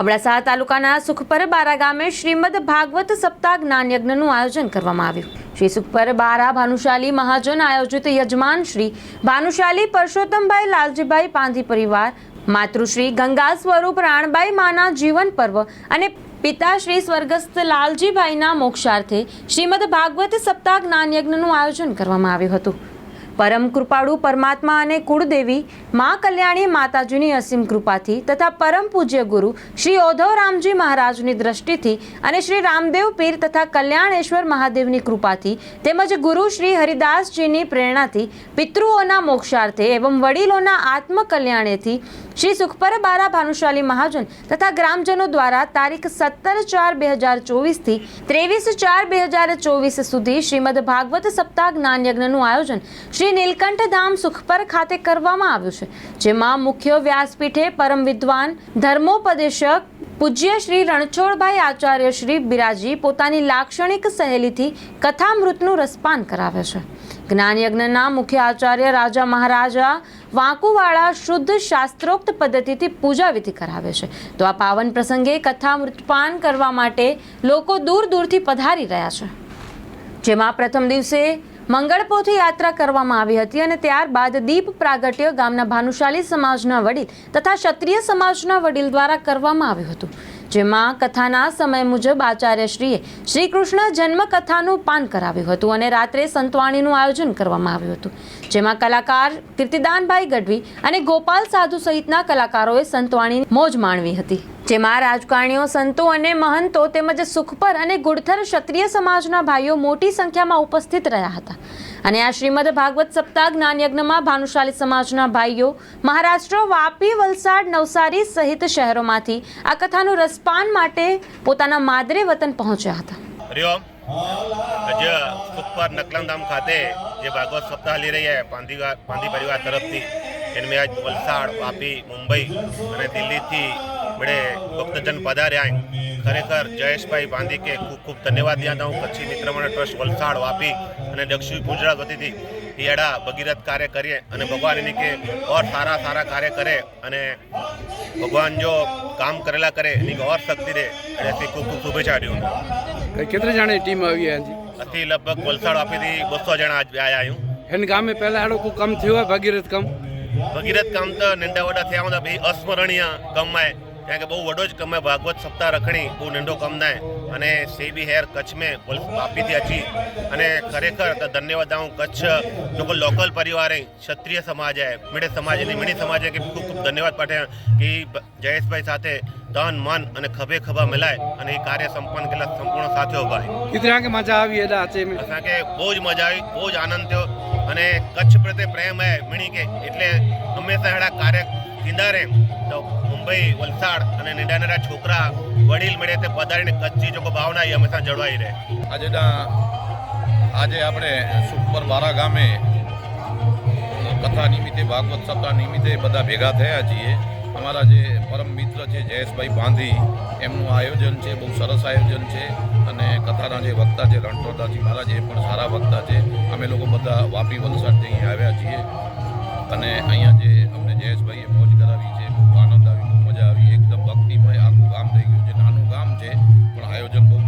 અબડાસા તાલુકાના સુખપર બારા ગામે શ્રીમદ ભાગવત સપ્તાહ જ્ઞાન યજ્ઞનું આયોજન કરવામાં આવ્યું. શ્રી સુખપર બારા ભાનુશાલી મહાજન આયોજિત યજમાન શ્રી ભાનુશાલી પરસોત્તમભાઈ લાલજીભાઈ પાંધી પરિવાર, માતૃશ્રી ગંગા સ્વરૂપ રાણબાઈ માના જીવન પર્વ અને પિતા શ્રી સ્વર્ગસ્થ લાલજીભાઈના મોક્ષાર્થે શ્રીમદ ભાગવત સપ્તાહ જ્ઞાન યજ્ઞનું આયોજન કરવામાં આવ્યું હતું. પરમ કૃપાળુ પરમાત્મા અને કુળદેવી, મા કલ્યાણી માતાજીની અસીમ કૃપાથી તથા પરમ પૂજ્ય ગુરુ શ્રી ઓધવ રામજી મહારાજની દ્રષ્ટિથી અને શ્રી રામદેવ પીર તથા કલ્યાણેશ્વર મહાદેવની કૃપાથી તેમજ ગુરુ શ્રી હરિદાસજીની પ્રેરણાથી પિતૃઓના મોક્ષાર્થે એવં વડીલોના આત્મકલ્યાણેથી શ્રી સુખપર બારા ભાનુશાલી મહાજન તથા ગ્રામજનો દ્વારા તારીખ સત્તર ચાર બે હજાર ચોવીસથી ત્રેવીસ ચાર બે હજાર ચોવીસ સુધી શ્રીમદ ભાગવત સપ્તાહ જ્ઞાન યજ્ઞનું આયોજન શ્રી નીલકંઠ ધામ સુખપર ખાતે કરવામાં આવ્યું છે, જેમાં મુખ્ય વ્યાસપીઠે પરમ વિદ્વાન, ધર્મોપદેશક પૂજ્ય શ્રી રણછોડભાઈ આચાર્ય શ્રી બિરાજી પોતાની લાક્ષણિક સહેલીથી કથામૃતનું રસપાન કરાવે છે. જ્ઞાનયજ્ઞના મુખ્ય આચાર્ય રાજા મહારાજા વાંકુવાળા શુદ્ધ શાસ્ત્રોક્ત પદ્ધતિથી પૂજા વિધિ કરાવે છે. તો આ પાવન પ્રસંગે કથામૃતપાન કરવા માટે લોકો દૂર દૂરથી પધારી રહ્યા છે. જેમાં પ્રથમ દિવસે મંગળપોથી યાત્રા કરવામાં આવી હતી અને ત્યારબાદ દીપ પ્રાગટ્ય ગામના ભાનુશાલી સમાજના વડીલ તથા ક્ષત્રિય સમાજના વડીલ દ્વારા કરવામાં આવ્યું હતું, જેમાં કથાના સમય મુજબ આચાર્યશ્રીએ શ્રી કૃષ્ણ જન્મ કથાનું પાન કરાવ્યું હતું અને રાત્રે સંતવાણીનું આયોજન કરવામાં આવ્યું હતું, જેમાં કલાકાર કીર્તિદાનભાઈ ગઢવી અને ગોપાલ સાધુ સહિતના કલાકારોએ સંતવાણી મોજ માણવી હતી. જેમાં રાજકારણીઓ સંતો અને મહંતો તેમજ સુખપર અને ગુડથર ક્ષત્રિય સમાજના ભાઈઓ મોટી સંખ્યામાં ઉપસ્થિત રહ્યા હતા. અને આ શ્રીમદ ભાગવત સપ્તાહ જ્ઞાન યજ્ઞમાં ભાનુશાલી સમાજના ભાઈઓ, મહારાષ્ટ્ર, વાપી, વલસાડ, નવસારી સહિત શહેરોમાંથી આ કથાનું રસપાન માટે પોતાના માદરે વતન પહોંચ્યા હતા. હરિઓમ સુખપર નકલમધામ ખાતે જે ભાગવત સપ્તાહ લઈ રહ્યા પાંધી પાંધી પરિવાર તરફથી એનમે આજ વલસાડ, વાપી, મુંબઈ અને દિલ્હીથી બડે ભક્તજન પધાર્યા ખરેખર જયેશભાઈ પાંધી કે ખૂબ ખૂબ ધન્યવાદ યાદ હું કચ્છી મિત્રમણ ટ્રસ્ટ વલસાડ વાપી અને દક્ષિણ ગુજરાત વતીથી ઈયડા ભગીરથ કાર્ય કરીએ અને ભગવાન એની કે ઓર સારા સારા કાર્ય કરે અને ભગવાન જો કામ કરેલા કરે એની કે ઓર શક્તિ દે એનાથી ખૂબ ખૂબ શુભેચ્છા દઉં કેટલી જણાની ટીમ આવી અથી લગભગ વલસાડ વાપીથી બસો જણા આજ આવ્યા આવ્યું એને ગામે પહેલા આડો કોઈ કામ થયું હોય ભગીરથ કામ? ભગીરથ કામ તો નંડા વડા થયા હતા ભાઈ અસ્મરણીય કમાય કારણ કે બહુ વડો જ કમે ભાગવત સપ્તાહ રખણી બહુ નંડો કમ નાય અને સેબી હેર કચ્છ મેં વાપીથી અચી અને ખરેખર ધન્યવાદ હું કચ્છ લોકો લોકલ પરિવારે ક્ષત્રિય સમાજ હે મીડે સમાજ મીણી સમાજ કે ખૂબ ખૂબ ધન્યવાદ પાઠે કે જયેશભાઈ સાથે તન મન અને ખભે ખભા મિલાય અને એ કાર્ય સંપન્ન કેલા સંપૂર્ણ સાથે ઉભાય ઇતના કે મજા આવી એલા આચે મે કે બહુ જ મજા આવી બહુ જ આનંદ થયો અને કચ્છ પ્રત્યે પ્રેમ હે મીણી કે એટલે હંમેશા એડા કાર્ય થીંદા રહે તો મુંબઈ, વલસાડ અને નંડા નંડા છોકરા વડીલ મળે તે પધારીને કચ્છી જોકો ભાવના એ હંમેશા જળવાઈ રહે. આજે આજે આપણે સુપર બારા ગામે કથા નિમિત્તે, ભાગવત સપ્તાહ નિમિત્તે બધા ભેગા થયા છીએ. અમારા જે પરમ મિત્ર છે, જયેશભાઈ બાંધી, એમનું આયોજન છે, બહુ સરસ આયોજન છે. અને કથાના જે વક્તા છે, રણછોડદાસજી મહારાજ, એ પણ સારા વક્તા છે. અમે લોકો બધા વાપી વલસાડથી અહીં આવ્યા છીએ. આયોજન બહુ